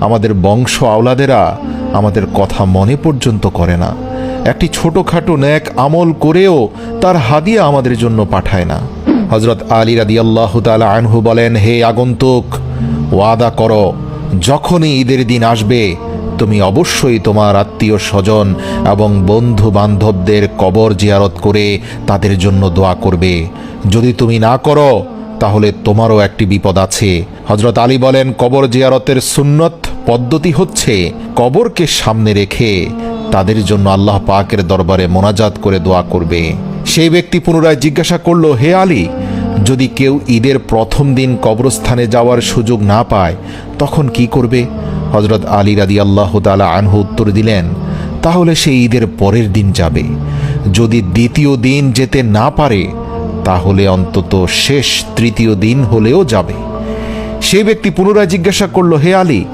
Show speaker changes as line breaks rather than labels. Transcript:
আমাদের বংশ আওলাদেরা আমাদের কথা মনে পর্যন্ত করে না। একটি ছোটোখাটো ন্যাক আমল করেও তার হাদিয়া আমাদের জন্য পাঠায় না। হজরত আলী রাদি আল্লাহ তালা আনহু বলেন, হে আগন্তুক, ওয়াদা করো, যখনই ঈদের দিন আসবে, তুমি অবশ্যই তোমার আত্মীয় স্বজন এবং বন্ধু বান্ধবদের কবর জিয়ারত করে তাদের জন্য দোয়া করবে। যদি তুমি না করো, তাহলে তোমারও একটি বিপদ আছে। হজরত আলী বলেন, কবর জিয়ারতের সুন্নত পদ্ধতি হচ্ছে কবরকে সামনে রেখে তাদের জন্য আল্লাহ পাকের দরবারে মোনাজাত করে দোয়া করবে। সেই ব্যক্তি পুনরায় জিজ্ঞাসা করল, হে আলী, যদি কেউ ঈদের প্রথম দিন কবরস্থানে যাওয়ার সুযোগ না পায়, তখন কি করবে? হজরত আলী রাদি আল্লাহ তালা আনহু উত্তর দিলেন, তাহলে সে ঈদের পরের দিন যাবে। যদি দ্বিতীয় দিন যেতে না পারে, তাহলে অন্তত শেষ তৃতীয় দিন হলেও যাবে। সেই ব্যক্তি পুনরায় জিজ্ঞাসা করল, হে আলী